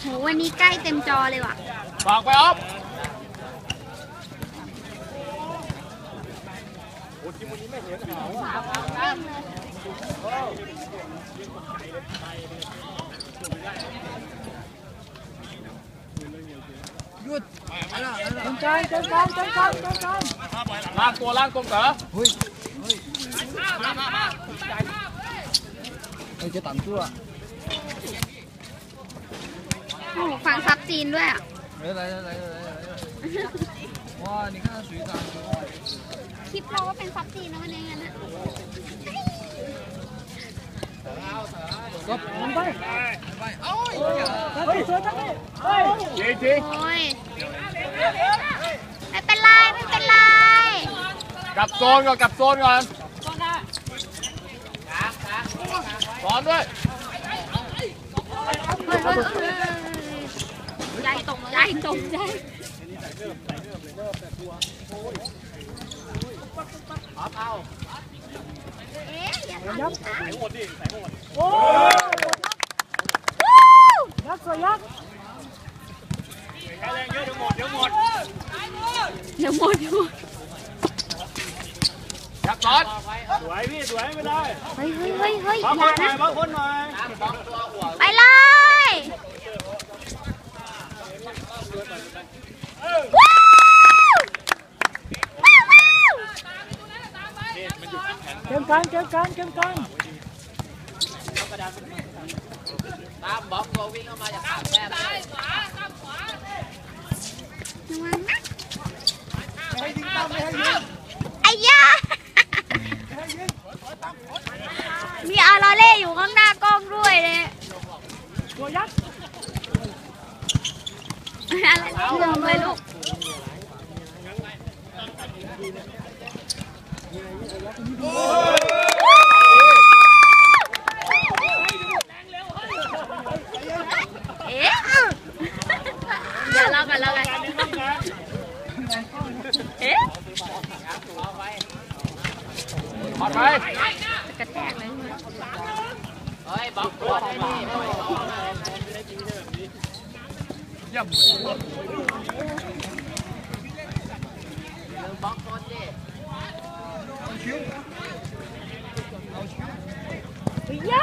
โหวันนี้ใกล้เต็มจอเลยว่ะ ฝากไปออฟจนกันจนกันจนกันจนกันลากตัวลากตรงเต๋อเฮ้ยเฮ้ยเฮ้ยจะต่ำชั่ว โอ้โหฟังซับจีนด้วยอ่ะ 来来来来来来！哇，你看水涨多。 คลิปเราว่าเป็นซับจีนนะวันนี้งั้นอะ 走，我们ไปไปเอ้ยเฮ้ยสวยจังเลยเฮ้ย จริงจริง โอ้ยไม่เป็นไรไม่เป็นไร กลับโซนก่อนกลับโซนก่อนสอนด้วย เฮ้ยเฮ้ยเฮ้ยเฮ้ย ใจตกใจตกใจเอ๊ะอย่าทำนะโอ้ยักษ์สวยยักษ์เดี๋ยวหมดเดี๋ยวหมดอยากสอนสวยพี่สวยไม่ได้เฮ้ยเฮ้ยเฮ้ยเฮ้ยบางอคย่านหน่อนะยบางคนหน่อยไปเลยว้าวว้าวว้าว เกมกันเกมกันเกมกันตามบล็อกตัววิ่งเข้ามาจากสามแต้มระวังนะไม่ให้ยิงตามไม่ให้ยิงไอ้ยามีอาราเล่อยู่ข้างหน้ากล้องด้วยเลยตัวยักษ์ ลงเลยลูกเอ๊ะเดี๋ยวเรากันเรากันเอ๊ะถอดไปกระแทกเลยเฮ้ยบล็อกตัวได้ดิไม่บล็อกเลยเยี่ยม ลืมบล็อกคนดิ เฮ้ยยะ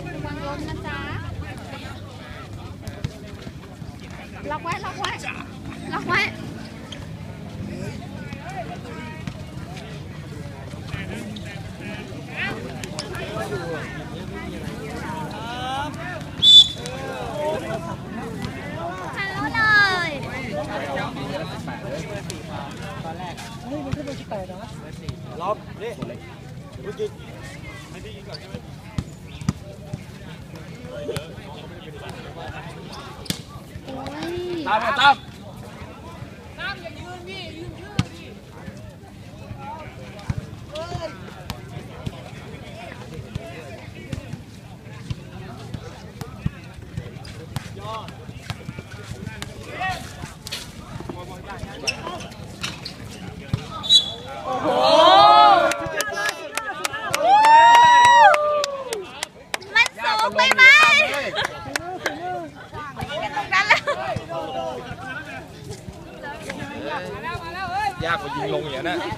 มันประวังล้มนะจ๊ะล็อกไว้ล็อกไว้ล็อกไว้ ฮัลโหลเลย นี่มันขึ้นไปที่แปดนะรอบนี่พูดจริงโอ้ยตามก่อนตามมันสูงไปไหมตรงนั้นแล้ว ยากกว่ายิงลงอย่างนั้นนะ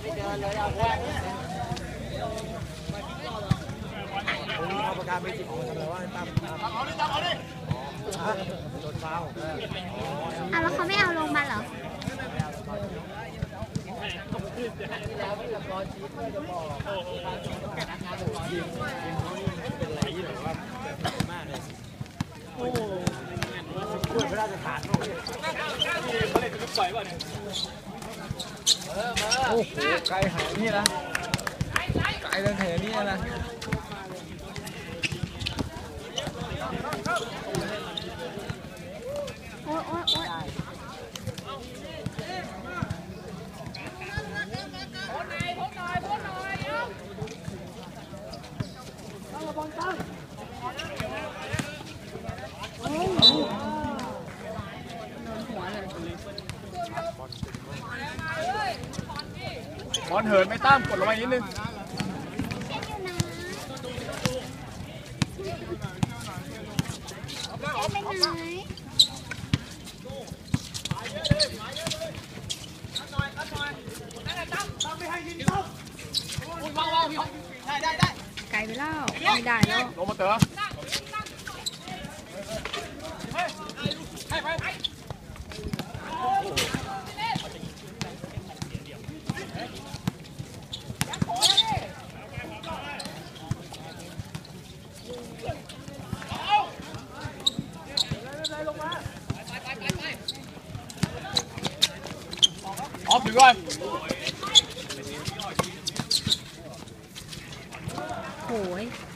เอาประกาศไปจิบของทำไมว่าตามตามเอาดิตามเอาดิโดนฟาวอะแล้วเขาไม่เอาลงมาเหรอพูดไม่ได้จะขาด โอ้โหไกลหายนี่นะไกลตั้งแต่นี่นะ บอลเหินไม่ตั้มกดลงมานิดนึงไกลไปแล้วไม่ได้แล้วลงมาเต๋อ Two rifles. Boy.